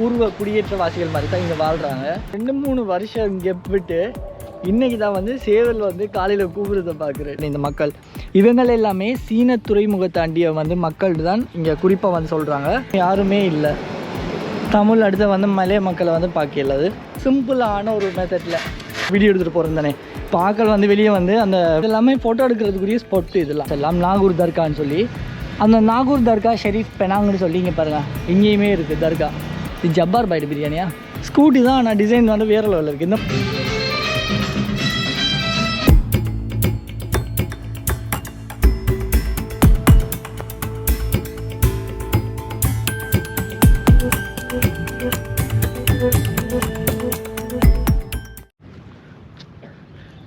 பூர்வ குடியேற்றவாசிகள் மாதிரி தான் இங்கே வாழ்கிறாங்க ரெண்டு மூணு வருஷம் இங்கே விட்டு இன்னைக்கு தான் வந்து சேவல் வந்து காலையில் கூப்பிடுறத பார்க்குறேன் இந்த மக்கள். இவங்கள் எல்லாமே சீன துறைமுக தாண்டிய வந்து மக்கள் தான் இங்கே குறிப்பாக வந்து சொல்கிறாங்க யாருமே இல்லை. தமிழ் அடுத்த வந்து மலைய மக்களை வந்து பார்க்கல அது சிம்பிளான ஒரு மெத்தடில் வீடியோ எடுத்துகிட்டு போகிறோம் தானே. பாக்கள் வந்து வெளியே வந்து அந்த எல்லாமே ஃபோட்டோ எடுக்கிறதுக்குரிய ஸ்பாட் இதெல்லாம். எல்லாம் நாகூர் தர்கான்னு சொல்லி. அந்த நாகூர் தர்கா ஷெரீஃப் பெனாங்கன்னு சொல்லி இங்கே பாருங்கள் இங்கேயுமே இருக்குது தர்கா. இது ஜப்பார் பைட் பிரியாணியா? ஸ்கூட்டி தான் ஆனால் டிசைன் வந்து வேறு லெவலில் இருக்குது இந்த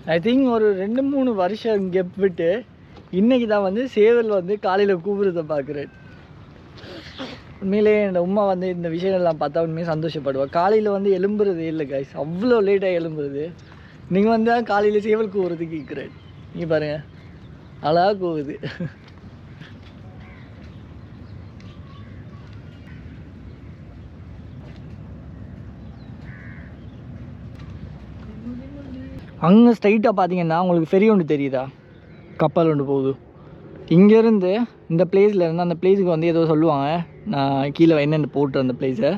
ஐ திங்க் ஒரு ரெண்டு மூணு வருஷம் இங்கே விட்டு தான் வந்து சேவல் வந்து காலையில் கூப்பிடுறத பார்க்குறேன் உண்மையிலேயே என்னோட உமா வந்து இந்த விஷயங்கள்லாம் பார்த்தா உண்மையாக சந்தோஷப்படுவாள் காலையில் வந்து எலும்புறது இல்லை கைஸ் அவ்வளோ லேட்டாக எலும்புறது நீங்கள் வந்து காலையில் சேவல் கூவுறது கேட்குறேன் நீங்கள் பாருங்கள் அழகாக கூவுது. அங்கே ஸ்ட்ரைட்டாக பார்த்தீங்கன்னா உங்களுக்கு ஃபெரி ஒன்று தெரியுதா? கப்பல் ஒன்று போகுது. இங்கேருந்து இந்த பிளேஸில் இருந்து அந்த பிளேஸுக்கு வந்து ஏதோ சொல்லுவாங்க. நான் கீழே என்னென்ன போட்டு அந்த பிளேஸை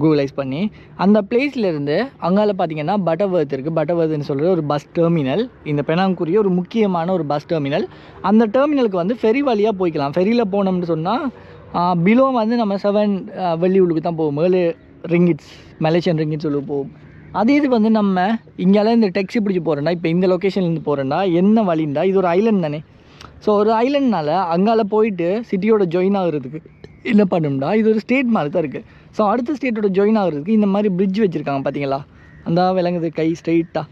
கூகுளைஸ் பண்ணி அந்த பிளேஸ்லேருந்து அங்கால பார்த்தீங்கன்னா பட்டவர்த் இருக்குது பட்டவர்த்னு சொல்கிற ஒரு பஸ் டெர்மினல் இந்த பெனாங்குரிய ஒரு முக்கியமான ஒரு பஸ் டெர்மினல் அந்த டெர்மினலுக்கு வந்து ஃபெரி வழியாக போய்க்கலாம். ஃபெரியில் போனோம்னு சொன்னால் பிலோ வந்து நம்ம செவன் வெள்ளியூலுக்கு தான் போவோம். மேலே ரிங்கிட்ஸ் மலேசியன் ரிங்கிட்ஸ் உள்ள போவோம். அதே இது வந்து நம்ம இங்கெல்லாம் இந்த டெக்ஸி பிடிச்சி போகிறோன்னா இப்போ இந்த லொக்கேஷன்லேருந்து போகிறோன்னா என்ன வழிண்டா? இது ஒரு ஐலண்ட் தானே. ஸோ ஒரு ஐலண்ட்னால அங்கால போயிட்டு சிட்டியோட ஜாயின் ஆகுறதுக்கு என்ன பண்ணும்டா? இது ஒரு ஸ்டேட் மாதிரி தான் இருக்குது ஸோ அடுத்த ஸ்டேட்டோட ஜாயின் ஆகிறதுக்கு இந்த மாதிரி பிரிட்ஜ் வச்சுருக்காங்க பார்த்தீங்களா அந்த விளங்குது கை ஸ்ட்ரைட்டாக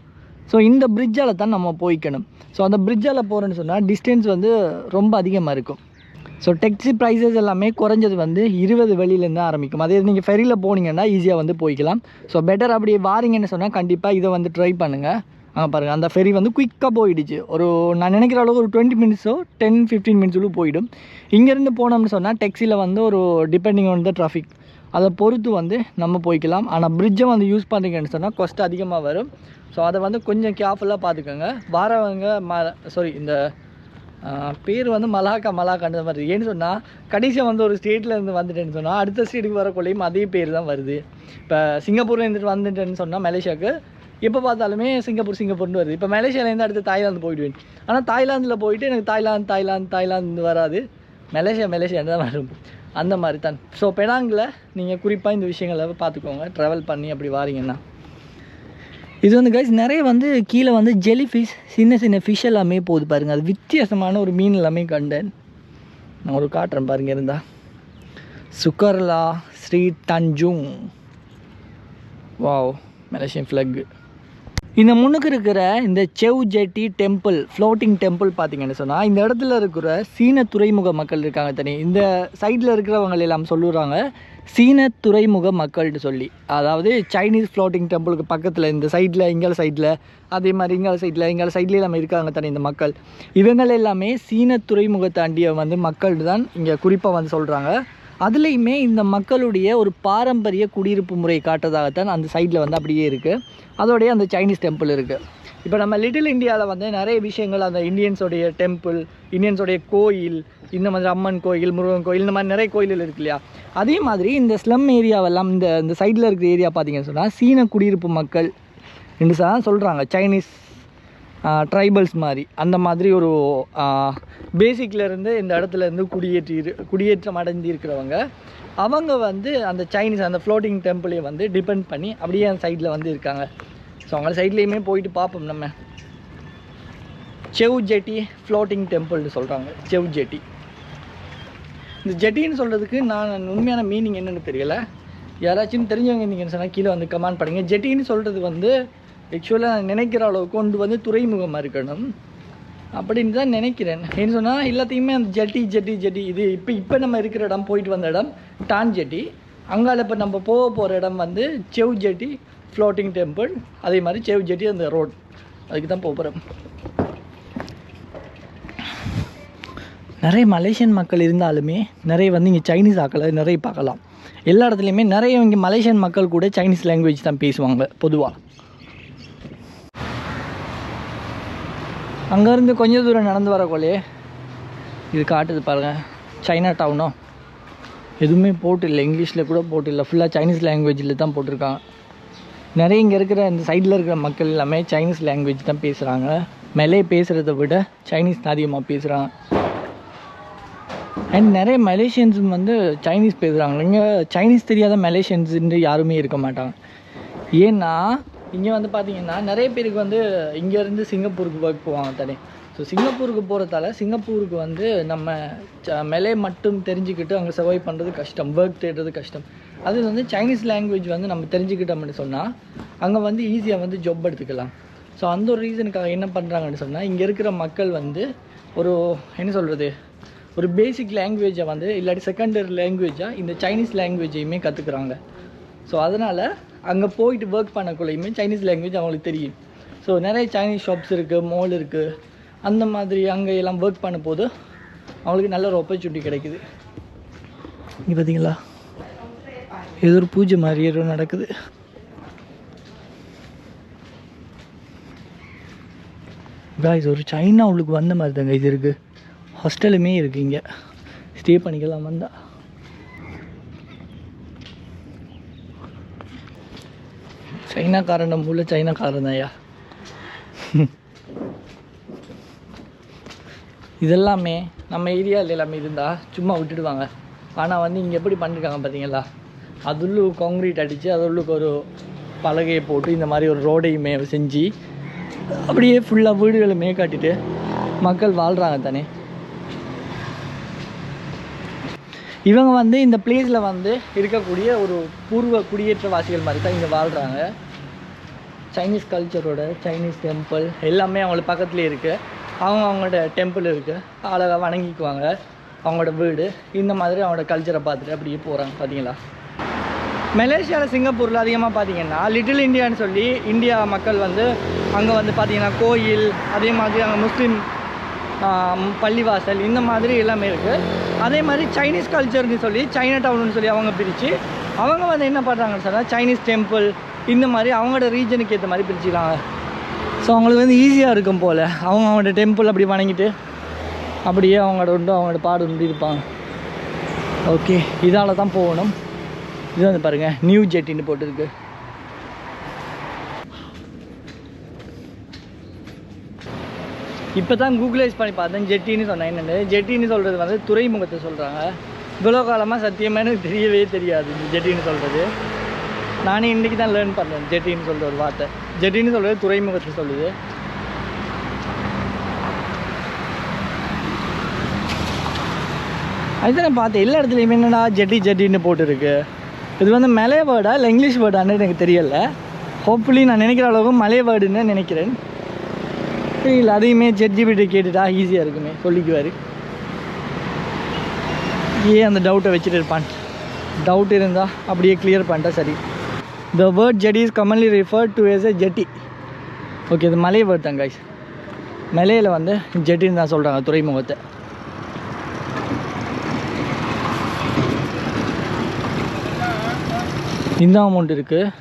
ஸோ இந்த பிரிட்ஜால் தான் நம்ம போய்க்கணும். ஸோ அந்த பிரிட்ஜால் போகிறேன்னு சொன்னால் டிஸ்டன்ஸ் வந்து ரொம்ப அதிகமாக இருக்கும். ஸோ டெக்ஸி ப்ரைஸஸ் எல்லாமே குறைஞ்சது வந்து இருபது வெளியிலேருந்து ஆரம்பிக்கும். அதே நீங்கள் ஃபெரியில் போனீங்கன்னா ஈஸியாக வந்து போய்க்கலாம். ஸோ பெட்டர் அப்படி வாரீங்கன்னு சொன்னால் கண்டிப்பாக இதை வந்து ட்ரை பண்ணுங்கள் ஆ பாருங்கள் அந்த ஃபெரி வந்து குயிக்காக போயிடுச்சு. ஒரு நான் நினைக்கிற அளவுக்கு ஒரு டுவெண்ட்டி மினிட்ஸோ டென் ஃபிஃப்டீன் மினிட்ஸுக்குள்ள போயிடும். இங்கேருந்து போனோம்னு சொன்னால் டெக்ஸியில் வந்து ஒரு டிபெண்டிங் ஆன் த டிராஃபிக் அதை பொறுத்து வந்து நம்ம போய்க்கலாம். ஆனால் பிரிட்ஜை வந்து யூஸ் பண்ணுறீங்கன்னு சொன்னால் கொஸ்ட் அதிகமாக வரும். ஸோ அதை வந்து கொஞ்சம் கேர்ஃபுல்லாக பார்த்துக்கோங்க. வாரவங்க ம சாரி இந்த பேர் வந்து மலாக்கா மலாக்கான்ற மாதிரி. ஏன்னு சொன்னால் கடைசியாக வந்து ஒரு ஸ்டேட்டில் இருந்து வந்துட்டேன்னு சொன்னால் அடுத்த ஸ்டேட்டுக்கு வரக்குள்ளேயும் அதே பேர் தான் வருது. இப்போ சிங்கப்பூர்லேருந்து வந்துட்டேன்னு சொன்னால் மலேசியாவுக்கு எப்போ பார்த்தாலுமே சிங்கப்பூர் சிங்கப்பூர்னு வருது. இப்போ மலேசியாவிலேருந்து அடுத்து தாய்லாந்து போயிடுவேன். ஆனால் தாய்லாந்தில் போயிட்டு எனக்கு தாய்லாந்து தாய்லாந்து தாய்லாந்து வராது. மலேசியா மலேசியான்னு தான் வரும். அந்த மாதிரி தான் ஸோ பெனாங்கில் நீங்கள் குறிப்பாக இந்த விஷயங்களை பார்த்துக்கோங்க. ட்ராவல் பண்ணி அப்படி வாரீங்கன்னா. இது வந்து கைஸ் நிறைய வந்து கீழே வந்து ஜெல்லி ஃபிஷ் சின்ன சின்ன ஃபிஷ் எல்லாமே போகுது பாருங்கள் அது வித்தியாசமான ஒரு மீன் எல்லாமே கண்டேன் நான் ஒரு காட்டுறேன் பாருங்கள் இருந்தா. சுக்கர்லா ஸ்ரீ தஞ்சுங் வாவ் மலேசியன் ஃப்ளக்கு இந்த முன்னுக்கு இருக்கிற இந்த Chew Jetty temple floating temple பார்த்தீங்கன்னு சொன்னால் இந்த இடத்துல இருக்கிற சீன துறைமுக மக்கள் இருக்காங்க தனி. இந்த சைடில் இருக்கிறவங்க எல்லாம் சொல்லுறாங்க சீன துறைமுக மக்கள்னு சொல்லி. அதாவது சைனீஸ் ஃப்ளோட்டிங் டெம்பிளுக்கு பக்கத்தில் இந்த சைடில் இங்கால சைடில் அதே மாதிரி இங்கால சைடில் இங்கால சைட்லேயே எல்லாமே இருக்காங்க தனி இந்த மக்கள். இவங்கள் எல்லாமே சீன துறைமுக தாண்டிய வந்து மக்கள் தான் இங்கே குறிப்பாக வந்து சொல்கிறாங்க அதுலேயுமே இந்த மக்களுடைய ஒரு பாரம்பரிய குடியிருப்பு முறை காட்டுறதாகத்தான் அந்த சைடில் வந்து அப்படியே இருக்குது அதோடைய அந்த சைனீஸ் டெம்பிள் இருக்குது இப்போ நம்ம லிட்டில் இந்தியாவில் வந்து நிறைய விஷயங்கள் அந்த இந்தியன்ஸோடைய டெம்பிள் இந்தியன்ஸோடைய கோயில் இந்த மாதிரி அம்மன் கோயில் முருகன் கோயில் இந்த மாதிரி நிறைய கோயில்கள் இருக்கு இல்லையா? அதே மாதிரி இந்த ஸ்லம் ஏரியாவெல்லாம் இந்த இந்த சைடில் இருக்கிற ஏரியா பார்த்தீங்கன்னு சொன்னால் சீன குடியிருப்பு மக்கள் என்று சொல்கிறாங்க சைனீஸ் ட்ரைபல்ஸ் மாதிரி. அந்த மாதிரி ஒரு பேசிக்லேருந்து இந்த இடத்துல இருந்து குடியேற்றி குடியேற்றம் அடைந்து இருக்கிறவங்க அவங்க வந்து அந்த சைனீஸ் அந்த ஃப்ளோட்டிங் டெம்பிளையும் வந்து டிபெண்ட் பண்ணி அப்படியே அந்த சைடில் வந்து இருக்காங்க. ஸோ அவங்க சைட்லேயுமே போயிட்டு பார்ப்போம் நம்ம. செவ் ஜெட்டி ஃப்ளோட்டிங் டெம்பிள்னு சொல்கிறாங்க செவ் ஜெட்டி இந்த ஜெட்டின்னு சொல்கிறதுக்கு நான் உண்மையான மீனிங் என்னென்னு தெரியலை. யாராச்சும் தெரிஞ்சவங்க இருந்தீங்கன்னு சொன்னால் கீழே வந்து கமெண்ட் பண்ணுங்கள் ஜெட்டின்னு சொல்கிறது வந்து ஆக்சுவலாக நினைக்கிற அளவுக்கு கொண்டு வந்து துறைமுகமாக இருக்கணும். அப்படின்னு தான் நினைக்கிறேன். ஏன்னு சொன்னால் எல்லாத்தையுமே அந்த ஜெட்டி ஜெட்டி ஜெட்டி இது இப்போ இப்போ நம்ம இருக்கிற இடம் போயிட்டு வந்த இடம் டான் ஜெட்டி அங்கால இப்போ நம்ம போக போகிற இடம் வந்து செவ் ஜெட்டி ஃப்ளோட்டிங் டெம்பிள் அதே மாதிரி செவ் ஜெட்டி அந்த ரோட் அதுக்கு தான் போக போகிறோம் நிறைய மலேசியன் மக்கள் இருந்தாலுமே நிறைய வந்து இங்கே சைனீஸ் ஆக்களை நிறைய பார்க்கலாம். எல்லா இடத்துலையுமே நிறைய இங்கே மலேசியன் மக்கள் கூட சைனீஸ் லாங்குவேஜ் தான் பேசுவாங்க பொதுவாக அங்கேருந்து கொஞ்சம் தூரம் நடந்து வரக்குள்ளே இது காட்டுது பாருங்கள் சைனா டவுனோ எதுவுமே போட்டு இல்லை. இங்கிலீஷில் கூட போட்டு இல்லை. ஃபுல்லாக சைனீஸ் லாங்குவேஜில் தான் போட்டிருக்காங்க. நிறைய இங்கே இருக்கிற இந்த சைடில் இருக்கிற மக்கள் எல்லாமே சைனீஸ் லாங்குவேஜ் தான் பேசுகிறாங்க மெலே பேசுகிறத விட சைனீஸ் தான் அதிகமாக பேசுகிறாங்க அண்ட் நிறைய மலேசியன்ஸ் வந்து சைனீஸ் பேசுகிறாங்க இங்கே சைனீஸ் தெரியாத மலேசியன்ஸுன்ட்டு யாருமே இருக்க மாட்டாங்க. ஏன்னா இங்கே வந்து பார்த்தீங்கன்னா நிறைய பேருக்கு வந்து இங்கேருந்து சிங்கப்பூருக்கு ஒர்க் போவாங்க தானே ஸோ சிங்கப்பூருக்கு போகிறதால சிங்கப்பூருக்கு வந்து நம்ம ச- மெலே மட்டும் தெரிஞ்சுக்கிட்டு அங்கே சர்வை பண்ணுறது கஷ்டம் ஒர்க் தேடுறது கஷ்டம். அது வந்து சைனீஸ் லாங்குவேஜ் வந்து நம்ம தெரிஞ்சுக்கிட்டோம்னு சொன்னால் அங்கே வந்து ஈஸியாக வந்து ஜாப் எடுத்துக்கலாம். ஸோ அந்த ஒரு ரீசனுக்காக என்ன பண்ணுறாங்கன்னு சொன்னால் இங்கே இருக்கிற மக்கள் வந்து ஒரு என்ன சொல்கிறது ஒரு பேசிக் லாங்குவேஜை வந்து இல்லாட்டி செகண்டரி லாங்குவேஜாக இந்த சைனீஸ் லாங்குவேஜையுமே கற்றுக்குறாங்க ஸோ அதனால் அங்கே போயிட்டு ஒர்க் பண்ணக்குள்ளேயுமே சைனீஸ் லாங்குவேஜ் அவங்களுக்கு தெரியும். ஸோ நிறைய சைனீஸ் ஷாப்ஸ் இருக்குது மால் இருக்குது அந்த மாதிரி அங்கே எல்லாம் ஒர்க் பண்ண போது அவங்களுக்கு நல்ல ஒரு ஆப்பர்ச்சுனிட்டி கிடைக்குது. இங்கே பார்த்தீங்களா ஏதோ ஒரு பூஜை மாதிரி ஏதோ நடக்குது. காய்ஸ் ஒரு சைனா உள்ளுக்கு வந்த மாதிரி தாங்க இது இருக்குது ஹாஸ்டலுமே இருக்குது இங்கே. ஸ்டே பண்ணிக்கலாம் வந்தால் சைனாக்காரன் நம்ம உள்ள சைனாக்காரன் தான்யா இதெல்லாமே நம்ம ஏரியாவில் எல்லாமே இருந்தால் சும்மா விட்டுடுவாங்க ஆனால் வந்து இங்கே எப்படி பண்ணிருக்காங்க பார்த்தீங்களா அதுள்ளு காங்க்ரீட் அடித்து அதுள்ளுக்கு ஒரு பலகையை போட்டு இந்த மாதிரி ஒரு ரோடையுமே செஞ்சு அப்படியே ஃபுல்லாக வீடுகளுமே காட்டிட்டு மக்கள் வாழ்கிறாங்க தானே இவங்க வந்து இந்த பிளேஸில் வந்து இருக்கக்கூடிய ஒரு பூர்வ குடியேற்றவாசிகள் மாதிரி தான் இங்கே வாழ்கிறாங்க சைனீஸ் கல்ச்சரோட சைனீஸ் டெம்பிள் எல்லாமே அவங்களுக்கு பக்கத்துலேயே இருக்குது அவங்க அவங்களோட டெம்பிள் இருக்குது அழகாக வணங்கிக்குவாங்க. அவங்களோட வீடு இந்த மாதிரி அவங்களோட கல்ச்சரை பார்த்துட்டு அப்படியே போகிறாங்க பார்த்தீங்களா மலேசியாவில் சிங்கப்பூரில் அதிகமாக பார்த்தீங்கன்னா லிட்டில் இந்தியான்னு சொல்லி இந்தியா மக்கள் வந்து அங்கே வந்து பார்த்திங்கன்னா கோயில் அதே மாதிரி அங்கே முஸ்லீம் பள்ளிவாசல் இந்த மாதிரி எல்லாமே இருக்குது அதே மாதிரி சைனீஸ் கல்ச்சர்னு சொல்லி சைனா டவுன்னு சொல்லி அவங்க பிரித்து அவங்க வந்து என்ன பண்ணுறாங்கன்னு சொன்னால் சைனீஸ் டெம்பிள் இந்த மாதிரி அவங்களோட ரீஜனுக்கு ஏற்ற மாதிரி பிரிச்சுக்கிறாங்க. ஸோ அவங்களுக்கு வந்து ஈஸியாக இருக்கும் போல். அவங்க அவங்களோட டெம்பிள் அப்படி வணங்கிட்டு அப்படியே அவங்களோட உண்டு அவங்களோட பாடு உண்டு இருப்பாங்க. ஓகே இதால் தான் போகணும். இது வந்து பாருங்கள் நியூ ஜெட்டின்னு போட்டிருக்கு. இப்போ தான் கூகுளைஸ் பண்ணி பார்த்தேன். ஜெட்டின்னு சொன்னேன். என்னென்னு ஜெட்டின்னு சொல்கிறது வந்து துறைமுகத்தை சொல்கிறாங்க இவ்வளோ காலமாக சத்தியமாக எனக்கு தெரியவே தெரியாது இந்த ஜெட்டின்னு சொல்கிறது நானே இன்றைக்கி தான் லேர்ன் பண்ணேன் ஜெட்டின்னு சொல்கிற ஒரு வார்த்தை. ஜெட்டின்னு சொல்கிறது துறைமுகத்தை சொல்லுது. அதுதான் நான் பார்த்தேன். எல்லா இடத்துலையுமே என்னடா ஜெட்டி ஜெட்டின்னு போட்டுருக்கு. இது வந்து மலை வேர்டா இல்லை இங்கிலீஷ் வேர்டான்னு எனக்கு தெரியலை. ஹோப்ஃபுல்லி நான் நினைக்கிற அளவுக்கு மலை வேர்டுன்னு நினைக்கிறேன். இல்லை அதையுமே ஜட்ஜிபிட்ட கேட்டுட்டா ஈஸியாக இருக்குமே சொல்லிக்குவார். ஏன் அந்த டவுட்டை வச்சுட்டு இருப்பான்? டவுட் இருந்தால் அப்படியே கிளியர் பண்ணிட்டா சரி. The word jetty is commonly referred to as a jetty okay இது மலை வேர்ட் தான் guys. மலையில் வந்து ஜெட்டின்னு தான் சொல்கிறாங்க துறைமுகத்தை. இந்த அமௌண்ட் இருக்குது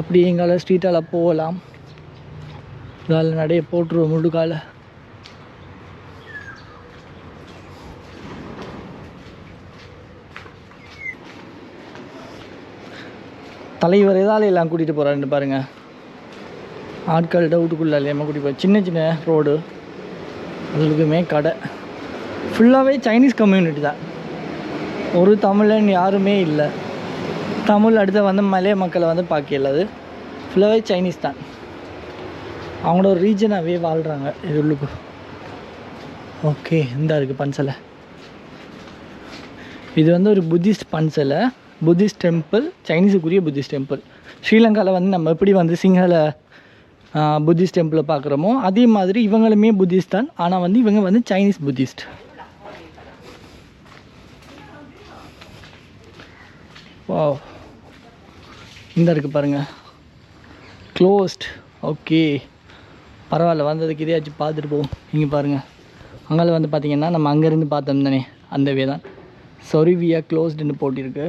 அப்படி எங்களால் ஸ்ட்ரீட்டால் போகலாம். இதால் நடைய போட்டுருவோம் முழு முழுக்கால தலைவர் எதால எல்லாம் கூட்டிகிட்டு போகிறாருன்னு பாருங்கள் ஆட்கள் டவுட்டுக்குள்ள இல்லையாம கூட்டிகிட்டு போய். சின்ன சின்ன ரோடு. அதுக்குமே கடை. ஃபுல்லாகவே சைனீஸ் கம்யூனிட்டி தான். ஒரு தமிழன் யாருமே இல்லை. தமிழ் அடுத்த வந்து மலைய மக்களை வந்து பார்க்கல அது. ஃபுல்லாகவே சைனீஸ் தான். அவங்களோட ரீஜனாகவே வாழ்கிறாங்க இது உள்ளுக்கு. ஓகே இந்த இருக்குது பன்சலை. இது வந்து ஒரு புத்திஸ்ட் பன்சலை. புத்திஸ்ட் டெம்பிள் சைனீஸுக்குரிய புத்திஸ்ட் டெம்பிள் ஸ்ரீலங்காவில் வந்து நம்ம எப்படி வந்து சிங்கள புத்திஸ்ட் டெம்பிளை பார்க்குறோமோ அதே மாதிரி இவங்களுமே புத்திஸ்ட் தான். ஆனால் வந்து இவங்க வந்து சைனீஸ் புத்திஸ்ட். ஓ இந்த இருக்குது பாருங்கள் க்ளோஸ்ட் ஓகே பரவாயில்ல வந்ததுக்கு இதையாச்சும் பார்த்துட்டு போவோம். இங்கே பாருங்கள் அங்கே வந்து பார்த்தீங்கன்னா நம்ம அங்கேருந்து பார்த்தோம் தானே அந்த வே தான். சாரி க்ளோஸ்டுன்னு போட்டிருக்கு.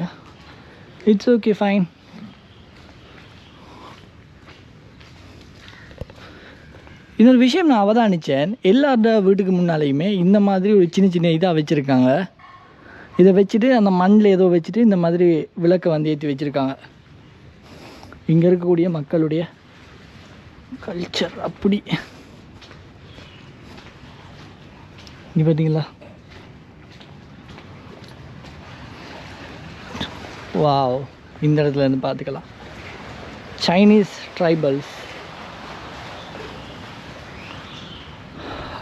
இட்ஸ் ஓகே ஃபைன் இன்னொரு விஷயம் நான் அவதானித்தேன் எல்லாரோட வீட்டுக்கு முன்னாலேயுமே இந்த மாதிரி ஒரு சின்ன சின்ன இதாக வச்சுருக்காங்க. இதை வச்சுட்டு அந்த மண்ணில் ஏதோ வச்சுட்டு இந்த மாதிரி விளக்கை வந்து ஏற்றி வச்சுருக்காங்க. இங்கே இருக்கக்கூடிய மக்களுடைய கல்ச்சர் அப்படி. இங்கே பார்த்தீங்களா வாவ். இந்த இடத்துல இருந்து பார்த்துக்கலாம் சைனீஸ் ட்ரைபல்ஸ்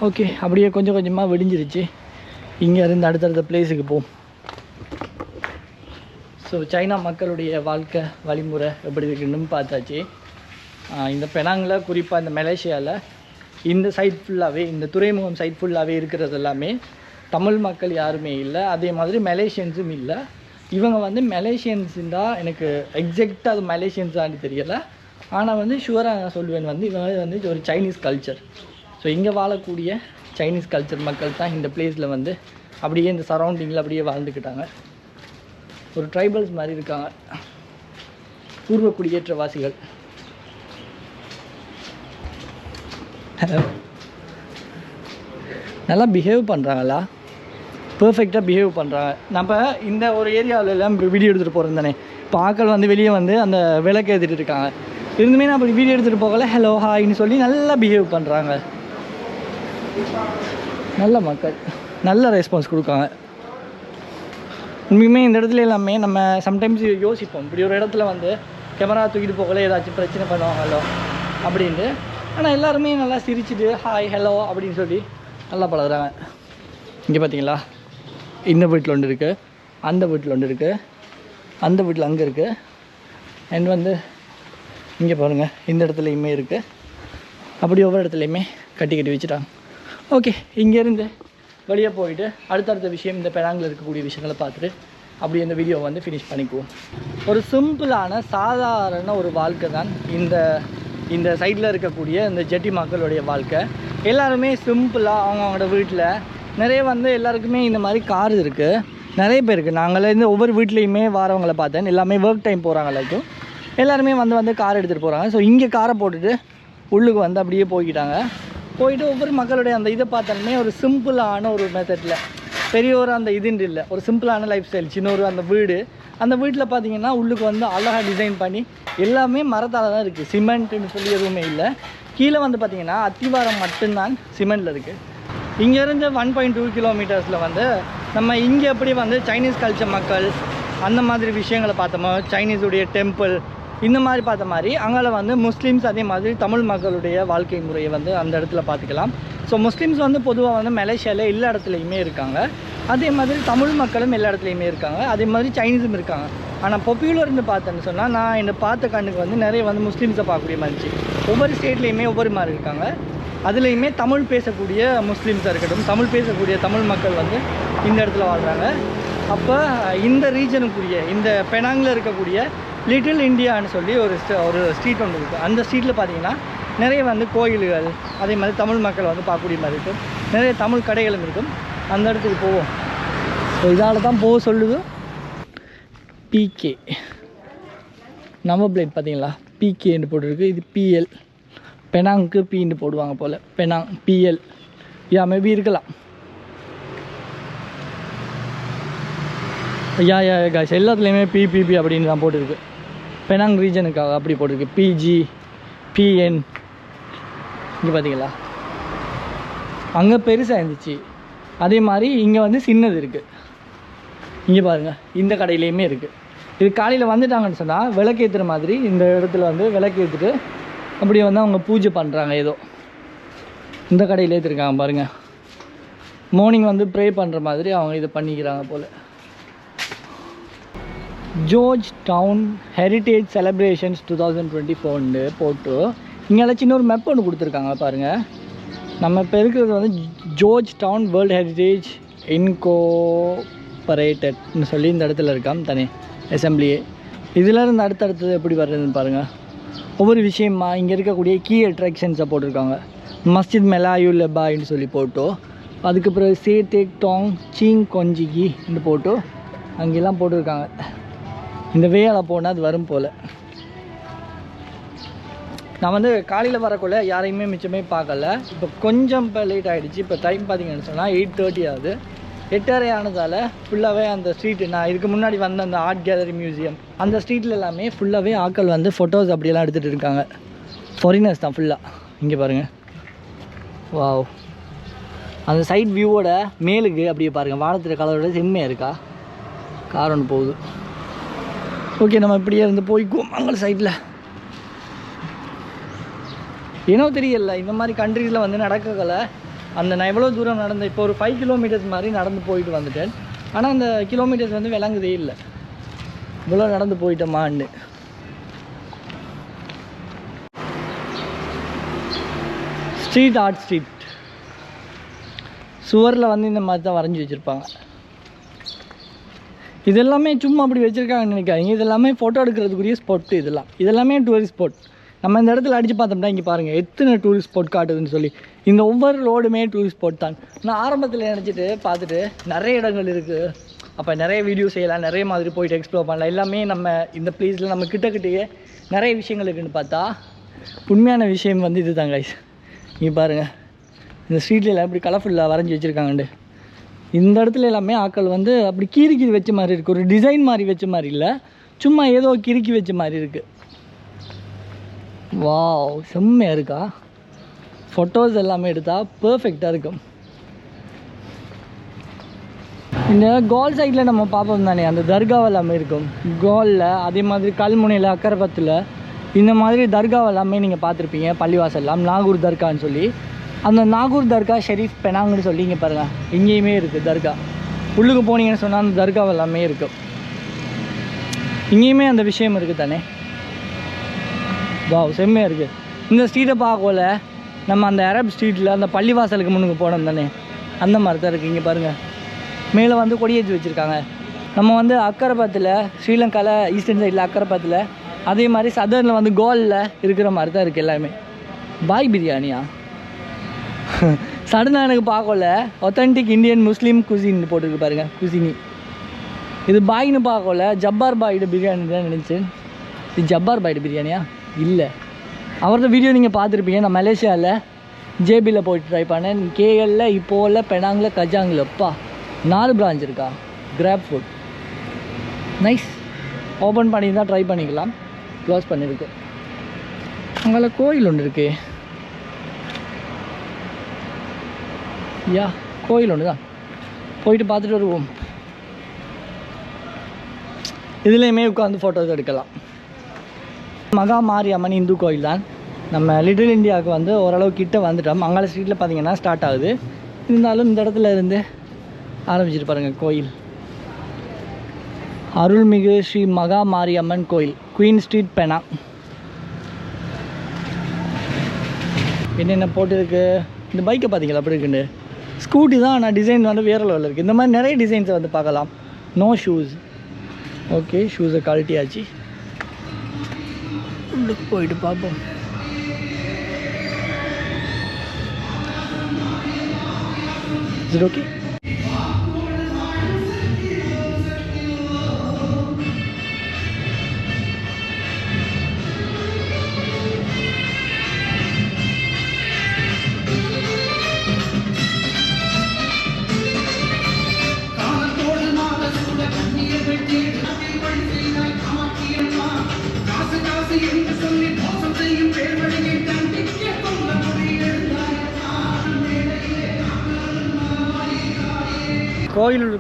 ஓகே அப்படியே கொஞ்சம் கொஞ்சமாக வெடிஞ்சிருச்சு. இங்கே இருந்து அடுத்தடுத்த பிளேஸுக்கு போ ஸோ சைனா மக்களுடைய வாழ்க்கை வழிமுறை எப்படி இருக்குன்னு பார்த்தாச்சு. இந்த பெனாங்கில் குறிப்பாக இந்த மலேசியாவில் இந்த சைட் ஃபுல்லாகவே இந்த துறைமுகம் சைட் ஃபுல்லாகவே இருக்கிறது எல்லாமே தமிழ் மக்கள் யாருமே இல்லை. அதே மாதிரி மலேசியன்ஸும் இல்லை. இவங்க வந்து மலேசியன்ஸ் தான் எனக்கு எக்ஸாக்டாக அது மலேசியன்ஸான்னு தெரியலை. ஆனால் வந்து ஷுவராக நான் சொல்லுவேன் வந்து இவங்க வந்து ஒரு சைனீஸ் கல்ச்சர் ஸோ இங்கே வாழக்கூடிய சைனீஸ் கல்ச்சர் மக்கள் தான் இந்த பிளேஸில் வந்து அப்படியே இந்த சரௌண்டிங்கில் அப்படியே வாழ்ந்துக்கிட்டாங்க ஒரு ட்ரைபல்ஸ் மாதிரி இருக்காங்க. பூர்வ குடியேற்றவாசிகள். ஹலோ நல்லா பிஹேவ் பண்ணுறாங்களா பர்ஃபெக்டாக பிஹேவ் பண்ணுறாங்க நம்ம இந்த ஒரு ஏரியாவில் எல்லாம் வீடியோ எடுத்துகிட்டு போகிறோம் தானே. இப்போ ஆக்கள் வந்து வெளியே வந்து அந்த விளக்கு ஏற்றிட்டு இருக்காங்க. இருந்துமே நான் அப்படி வீடியோ எடுத்துகிட்டு போகல. ஹலோ ஹாய்னு சொல்லி நல்லா பிஹேவ் பண்ணுறாங்க நல்ல மக்கள். நல்ல ரெஸ்பான்ஸ் கொடுக்காங்க. உண்மையுமே இந்த இடத்துல எல்லாமே நம்ம சம்டைம்ஸ் யோசிப்போம். இப்படி ஒரு இடத்துல வந்து கேமரா தூக்கிட்டு போகல ஏதாச்சும் பிரச்சனை பண்ணுவாங்களோ அப்படின்ட்டு. ஆனால் எல்லாருமே நல்லா சிரிச்சிட்டு ஹாய் ஹலோ அப்படின்னு சொல்லி நல்லா பழகுறாங்க. இங்கே பார்த்தீங்களா இந்த வீட்டில் ஒன்று இருக்குது அந்த வீட்டில் ஒன்று இருக்குது அந்த வீட்டில் அங்கே இருக்குது அண்ட் வந்து இங்கே பாருங்கள் இந்த இடத்துலையுமே இருக்குது அப்படி ஒவ்வொரு இடத்துலையுமே கட்டி கட்டி வச்சுட்டாங்க. ஓகே இங்கேருந்து வெளியே போயிட்டு அடுத்தடுத்த விஷயம் இந்த பெனாங்கில் இருக்கக்கூடிய விஷயங்களை பார்த்துட்டு அப்படி இந்த வீடியோ வந்து ஃபினிஷ் பண்ணிக்குவோம். ஒரு சிம்பிளான சாதாரண ஒரு வாழ்க்கை தான் இந்த இந்த சைடில் இருக்கக்கூடிய இந்த ஜெட்டி மக்களுடைய வாழ்க்கை. எல்லாருமே சிம்பிளாக அவங்கவுங்களோட வீட்டில் நிறைய வந்து எல்லாருக்குமே இந்த மாதிரி கார் இருக்குது நிறைய பேருக்கு நாங்களே இந்த ஒவ்வொரு வீட்லேயுமே வரவங்களை பார்த்தேன். எல்லாமே ஒர்க் டைம் போகிறாங்களாக்கும் எல்லாருமே வந்து வந்து கார் எடுத்துகிட்டு போகிறாங்க ஸோ இங்கே காரை போட்டுட்டு உள்ளுக்கு வந்து அப்படியே போய்க்கிட்டாங்க. போயிட்டு ஒவ்வொரு மக்களுடைய அந்த இதை பார்த்தாலுமே ஒரு சிம்பிளான ஒரு மெத்தடில் பெரிய ஒரு அந்த இதுன்னு இல்லை. ஒரு சிம்பிளான லைஃப் ஸ்டைல் சின்ன ஒரு அந்த வீடு. அந்த வீட்டில் பார்த்தீங்கன்னா உள்ளுக்கு வந்து அழகாக டிசைன் பண்ணி எல்லாமே மரத்தால் தான் இருக்குது சிமெண்ட்டுன்னு சொல்லி எதுவுமே இல்லை. கீழே வந்து பார்த்தீங்கன்னா அத்திவாரம் மட்டும்தான் சிமெண்ட்டில் இருக்குது இங்கேருந்து ஒன் பாயிண்ட் டூ கிலோமீட்டர்ஸில் வந்து நம்ம இங்கே எப்படி வந்து சைனீஸ் கல்ச்சர் மக்கள் அந்த மாதிரி விஷயங்களை பார்த்தோமோ சைனீஸுடைய டெம்பிள் இந்த மாதிரி பார்த்த மாதிரி அங்கே வந்து முஸ்லீம்ஸ் அதே மாதிரி தமிழ் மக்களுடைய வாழ்க்கை முறையை வந்து அந்த இடத்துல பார்த்துக்கலாம். ஸோ முஸ்லீம்ஸ் வந்து பொதுவாக வந்து மலேசியாவில் எல்லா இடத்துலையுமே இருக்காங்க. அதே மாதிரி தமிழ் மக்களும் எல்லா இடத்துலையுமே இருக்காங்க. அதே மாதிரி சைனீஸும் இருக்காங்க. ஆனால் பாப்புலர்னு பார்த்தேன்னு சொன்னால் நான் என்னை பார்த்த கண்ணுக்கு வந்து நிறைய வந்து முஸ்லீம்ஸை பார்க்கக்கூடிய மாதிரி இருந்துச்சு. ஒவ்வொரு ஸ்டேட்லேயுமே ஒவ்வொரு மாதிரி இருக்காங்க. அதுலேயுமே தமிழ் பேசக்கூடிய முஸ்லீம்ஸாக இருக்கட்டும் தமிழ் பேசக்கூடிய தமிழ் மக்கள் வந்து இந்த இடத்துல வாழ்கிறாங்க அப்போ இந்த ரீஜனுக்குரிய இந்த பெனாங்கில் இருக்கக்கூடிய லிட்டில் இந்தியான்னு சொல்லி ஒரு ஒரு ஸ்ட்ரீட் ஒன்று இருக்குது அந்த ஸ்ட்ரீட்டில் பார்த்தீங்கன்னா நிறைய வந்து கோயில்கள் அதே மாதிரி தமிழ் மக்கள் வந்து பார்க்கக்கூடிய மாதிரி இருக்கும். நிறைய தமிழ் கடைகளும் இருக்கும். அந்த இடத்துக்கு போவோம். ஸோ இதால் தான் போக சொல்லுது. பிகே நம்பர் பிளேட் பார்த்தீங்களா பிகேன்னு போட்டிருக்கு. இது பிஎல் பெனாங்க்கு பின்னு போடுவாங்க போல். பெனாங் பிஎல் யா மேபி இருக்கலாம். யா யா காய்ஸ் எல்லாத்துலேயுமே பிபிபி அப்படின்னு தான் போட்டிருக்கு. பெனாங் ரீஜனுக்காக அப்படி போட்டிருக்கு. பிஜி பிஎன் இங்கே பார்த்தீங்களா அங்கே பெருசாக இருந்துச்சு. அதே மாதிரி இங்கே வந்து சின்னது இருக்குது இங்கே பாருங்கள் இந்த கடையிலையுமே இருக்குது இது காலையில் வந்துட்டாங்கன்னு சொன்னால் விளக்கேற்றுற மாதிரி இந்த இடத்துல வந்து விளக்கேற்றுட்டு அப்படியே வந்து அவங்க பூஜை பண்ணுறாங்க ஏதோ. இந்த கடையில் ஏற்றிருக்காங்க பாருங்கள் மார்னிங் வந்து ப்ரே பண்ணுற மாதிரி அவங்க இதை பண்ணிக்கிறாங்க போல். George Town heritage celebrations two thousand twenty ஃபோர்னு போட்டு இங்கே சின்ன ஒரு மெப் ஒன்று கொடுத்துருக்காங்க பாருங்கள் நம்ம இப்போ இருக்கிறது வந்து ஜோர்ஜ் டவுன் வேர்ல்டு ஹெரிட்டேஜ் இன்கோபரேட்டட்னு சொல்லி இந்த இடத்துல இருக்கான் தனி அசம்பிளியே. இதிலேருந்து அடுத்தடுத்தது எப்படி வர்றதுன்னு பாருங்கள் ஒவ்வொரு விஷயமா இங்கே இருக்கக்கூடிய கீ அட்ராக்ஷன்ஸை போட்டிருக்காங்க. மஸ்ஜித் மெலாயு லெபாயின்னு சொல்லி போட்டோ அதுக்கு பிறகு சே தேக் டாங் சீங் கொஞ்சிகின்னு போட்டு போட்டோ அங்கெல்லாம் போட்டிருக்காங்க. இந்த வேலை போனால் அது வரும் போல். நான் வந்து காலையில் வரக்குள்ளே யாரையுமே மிச்சமே பார்க்கல. இப்போ கொஞ்சம் இப்போ லேட் ஆகிடுச்சு இப்போ டைம் பார்த்தீங்கன்னு சொன்னால் எயிட் தேர்ட்டி ஆகுது. எட்டரை ஆனதால் ஃபுல்லாகவே அந்த ஸ்ட்ரீட்டு நான் இதுக்கு முன்னாடி வந்த அந்த ஆர்ட் கேலரி மியூசியம் அந்த ஸ்ட்ரீட்டில் எல்லாமே ஃபுல்லாகவே ஆட்கள் வந்து ஃபோட்டோஸ் அப்படியெல்லாம் எடுத்துகிட்டு இருக்காங்க. ஃபாரினர்ஸ் தான் ஃபுல்லாக இங்கே பாருங்கள் வாவ் அந்த சைட் வியூவோட மேலுக்கு அப்படியே பாருங்கள் வானத்தில் கலரோட செம்மையாக இருக்கா? கார் ஒன்று போகுது. ஓகே நம்ம இப்படியே இருந்து போய்க்குவோம் மங்கள சைடில் ஏனோ தெரியல இந்த மாதிரி கண்ட்ரீஸில் வந்து நடக்கல அந்த நான் எவ்வளோ தூரம் நடந்த இப்போ ஒரு ஃபைவ் கிலோமீட்டர்ஸ் மாதிரி நடந்து போயிட்டு வந்துட்டேன். ஆனால் அந்த கிலோமீட்டர்ஸ் வந்து விளங்குதே இல்லை. இவ்வளோ நடந்து போயிட்டோமான்னு. ஸ்ட்ரீட் ஆர்ட் ஸ்ட்ரீட் சுவரில் வந்து இந்த மாதிரி தான் வரைஞ்சி வச்சுருப்பாங்க. இதெல்லாமே சும்மா அப்படி வச்சுருக்காங்கன்னு நினைக்காதீங்க. இதெல்லாமே ஃபோட்டோ எடுக்கிறதுக்குரிய ஸ்பாட்டு இதெல்லாம். இதெல்லாமே டூரிஸ்ட் ஸ்பாட் நம்ம இந்த இடத்துல அடித்து பார்த்தோம்னா இங்கே பாருங்கள் எத்தனை டூரிஸ்ட் ஸ்பாட் காட்டுதுன்னு சொல்லி. இந்த ஒவ்வொரு ரோடுமே டூரிஸ்ட் ஸ்பாட் தான். நான் ஆரம்பத்தில் நினச்சிட்டு பார்த்துட்டு நிறைய இடங்கள் இருக்குது அப்போ நிறைய வீடியோ செய்யலாம் நிறைய மாதிரி போயிட்டு எக்ஸ்ப்ளோர் பண்ணலாம். எல்லாமே நம்ம இந்த ப்ளேஸில் நம்ம கிட்டக்கிட்டேயே நிறைய விஷயங்கள் இருக்குன்னு பார்த்தா உண்மையான விஷயம் வந்து இது தான் கைஸ் இங்கே பாருங்கள் இந்த ஸ்ட்ரீட்லாம் எப்படி கலர்ஃபுல்லாக வரைஞ்சி வச்சுருக்காங்கண்டு. இந்த இடத்துல எல்லாமே ஆக்கள் வந்து அப்படி கீறுக்கி வச்ச மாதிரி இருக்குது ஒரு டிசைன் மாதிரி வச்ச மாதிரி இல்லை. சும்மா ஏதோ கிறுக்கி வச்ச மாதிரி இருக்குது வாவ் செம்மையாக இருக்கா? ஃபோட்டோஸ் எல்லாமே எடுத்தால் பர்ஃபெக்டாக இருக்கும். இந்த கோல் சைடில் நம்ம பார்ப்போம் தானே அந்த தர்கா எல்லாமே இருக்கும். கோலில் அதே மாதிரி கல்முனையில் அக்கரபத்தில் இந்த மாதிரி தர்கா எல்லாமே நீங்கள் பார்த்துருப்பீங்க பள்ளிவாசல்லாம் நாகூர் தர்கான்னு சொல்லி. அந்த நாகூர் தர்கா ஷெரீஃப் பெனாங்னு சொல்லி இங்கே பாருங்கள் இங்கேயுமே இருக்குது தர்கா. உள்ளுக்கு போனீங்கன்னு சொன்னால் அந்த தர்காவை எல்லாமே இருக்கும் இங்கேயுமே அந்த விஷயம் இருக்குது தானே? வாவ் செம்மையாக இருக்குது இந்த ஸ்ட்ரீட்டை பார்க்கல நம்ம அந்த அரப் ஸ்ட்ரீட்டில் அந்த பள்ளிவாசலுக்கு முன்னுக்கு போனோம் தானே? அந்த மாதிரி தான் இருக்குது இங்கே பாருங்கள் மேலே வந்து கொடியேற்றி வச்சுருக்காங்க. நம்ம வந்து அக்கரபாத்தில் ஸ்ரீலங்காவில் ஈஸ்டர்ன் சைடில் அக்கரபாத்தில் அதே மாதிரி சதர்னில் வந்து கோலில் இருக்கிற மாதிரி தான் இருக்குது எல்லாமே. பாய் பிரியாணியா? சடனாக எனக்கு பார்க்கல. ஒத்தன்டிக் இந்தியன் முஸ்லீம் குசின் போட்டிருக்கு பாருங்க குசினி இது பாய்னு பார்க்கல. ஜப்பார் பாய்டு பிரியாணி தான் நினச்சேன். இது ஜப்பார் பாய்டு பிரியாணியா இல்லை. அவரது வீடியோ நீங்கள் பார்த்துருப்பீங்க. நான் மலேசியாவில் ஜேபியில் போயிட்டு ட்ரை பண்ணேன். கேஎல்ல இப்போவில் பெனாங்கில் கஜாங்கில் அப்பா நாலு பிரான்ச் இருக்கா? கிராப் ஃபுட் நைஸ் ஓப்பன் பண்ணி தான் ட்ரை பண்ணிக்கலாம். க்ளோஸ் பண்ணியிருக்கு அங்கே கோயில் ஒன்று இருக்குது யா கோயில் ஒன்று தான் போயிட்டு பார்த்துட்டு வருவோம். இதுலேயுமே உட்காந்து ஃபோட்டோஸ் எடுக்கலாம். மகா மாரியம்மன் இந்து கோயில் தான். நம்ம லிட்டில் இந்தியாவுக்கு வந்து ஓரளவு கிட்டே வந்துட்டோம். மங்கள ஸ்ட்ரீட்டில் பார்த்தீங்கன்னா ஸ்டார்ட் ஆகுது. இருந்தாலும் இந்த இடத்துல இருந்து ஆரம்பிச்சிட்டு பாருங்கள் கோயில். அருள்மிகு ஸ்ரீ மகா மாரியம்மன் கோயில் குயின் ஸ்ட்ரீட் பெனா என்னென்ன போட்டிருக்கு? இந்த பைக்கை பார்த்தீங்களா அப்படி இருக்குன்னு. ஸ்கூட்டி தான் ஆனால் டிசைன் வந்து வேறு லெவலில் இருக்குது இந்த மாதிரி நிறைய டிசைன்ஸை வந்து பார்க்கலாம். நோ ஷூஸ் ஓகே ஷூஸை கழட்டியாச்சு உள்ளுக்கு போயிட்டு பார்ப்போம். இஸ் ஓகே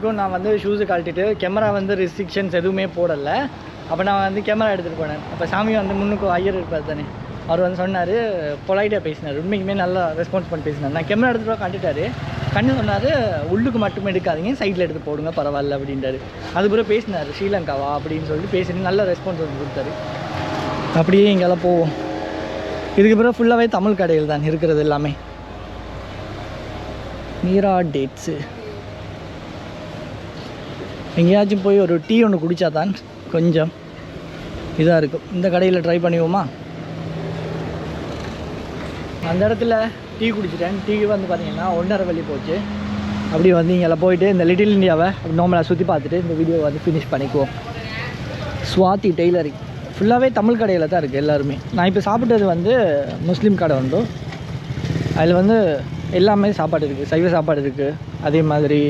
வரைக்கும் நான் வந்து ஷூஸை கழட்டிட்டு கேமரா வந்து ரெஸ்ட்ரிக்ஷன்ஸ் எதுவுமே போடலை. அப்போ நான் வந்து கேமரா எடுத்துகிட்டு போனேன். அப்போ சாமி வந்து முன்னுக்கு ஐயர் இருப்பார் தானே. அவர் வந்து சொன்னார் பொலைட்டாக பேசினார். உண்மைக்குமே நல்லா ரெஸ்பான்ஸ் பண்ணி பேசினார். நான் கேமரா எடுத்துகிட்டு போய் கண்ணு சொன்னார் உள்ளுக்கு மட்டும் எடுக்காதீங்க சைடில் எடுத்து போடுங்க பரவாயில்ல அப்படின்றாரு. அது பேசினார் ஸ்ரீலங்காவா? அப்படின்னு சொல்லிட்டு பேசிட்டு நல்ல ரெஸ்பான்ஸ் வந்து கொடுத்தாரு. அப்படியே இங்கெல்லாம் போவோம். இதுக்கு பிறகு ஃபுல்லாகவே தமிழ் கடைகள் தான் இருக்கிறது எல்லாமே. மீரா டேட்ஸு எங்கேயாச்சும் போய் ஒரு டீ ஒன்று குடித்தா தான் கொஞ்சம் இதாக இருக்கும். இந்த கடையில் ட்ரை பண்ணிவோமா? அந்த இடத்துல டீ குடிச்சிட்டேன். டீ வந்து பார்த்தீங்கன்னா ஒன்றரை வழி போச்சு. அப்படி வந்து இங்கே போயிட்டு இந்த லிட்டில் இந்தியாவை நார்மலாக சுற்றி பார்த்துட்டு இந்த வீடியோவை வந்து ஃபினிஷ் பண்ணிக்குவோம். சுவாதி டெய்லரிங். ஃபுல்லாகவே தமிழ் கடையில் தான் இருக்குது எல்லாருமே. நான் இப்போ சாப்பிட்டது வந்து முஸ்லீம் கடை வந்து. அதில் வந்து எல்லாமே சாப்பாடு இருக்குது சைவ சாப்பாடு இருக்குது அதே மாதிரி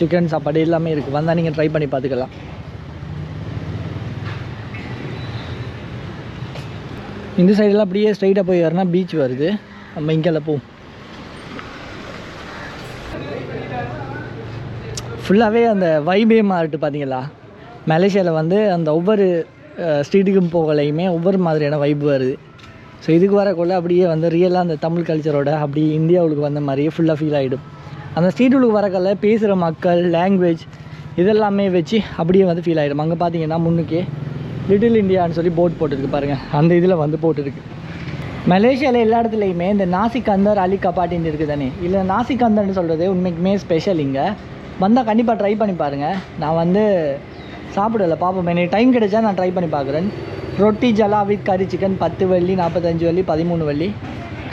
சிக்கன் சாப்பாடு எல்லாமே இருக்குது வந்தால் நீங்கள் ட்ரை பண்ணி பார்த்துக்கலாம். இந்த சைடெல்லாம் அப்படியே ஸ்ட்ரைட்டாக போய் வரனா பீச் வருது. நம்ம இங்கெல்லாம் போவோம். ஃபுல்லாகவே அந்த வைபே மார்ட்டு பார்த்தீங்களா மலேசியாவில் வந்து அந்த ஒவ்வொரு ஸ்ட்ரீட்டுக்கும் போகலையுமே ஒவ்வொரு மாதிரியான வைப் வருது. ஸோ இதுக்கு வரக்குள்ள அப்படியே வந்து ரியலாக அந்த தமிழ் கல்ச்சரோட அப்படியே இந்தியாவுக்கு வந்த மாதிரியே ஃபுல்லாக ஃபீல் ஆகிடும் அந்த ஸ்ட்ரீட்டுக்கு வரக்கல்ல பேசுகிற மக்கள் லாங்குவேஜ் இதெல்லாமே வச்சு அப்படியே வந்து ஃபீல் ஆகிடும் அங்கே பார்த்தீங்கன்னா முன்னுக்கே லிட்டில் இந்தியான்னு சொல்லி போட் போட்டிருக்கு பாருங்கள் அந்த இதில் வந்து போட்டிருக்கு. மலேசியாவில் எல்லா இடத்துலையுமே இந்த நாசிகந்தர் அலி கபாட்டின்னு இருக்குது தானே இல்லை நாசிக் அந்தர்னு சொல்கிறது உண்மைக்குமே ஸ்பெஷல் இங்கே. வந்தால் கண்டிப்பாக ட்ரை பண்ணி பாருங்கள் நான் வந்து சாப்பிடல பார்ப்போம் எனக்கு டைம் கிடைச்சா நான் ட்ரை பண்ணி பார்க்குறேன் ரொட்டி ஜலா வித் கறி சிக்கன் பத்து வள்ளி நாற்பத்தஞ்சு வள்ளி பதிமூணு வள்ளி.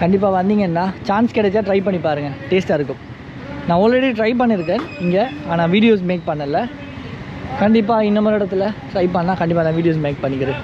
கண்டிப்பாக வந்தீங்கன்னா சான்ஸ் கிடைச்சா ட்ரை பண்ணி பாருங்கள் டேஸ்ட்டாக இருக்கும். நான் ஆல்ரெடி ட்ரை பண்ணியிருக்கேன் இங்கே ஆனால் வீடியோஸ் மேக் பண்ணலை. கண்டிப்பாக இன்னொரு இடத்துல ட்ரை பண்ணால் கண்டிப்பாக நான் வீடியோஸ் மேக் பண்ணிக்கிறேன்.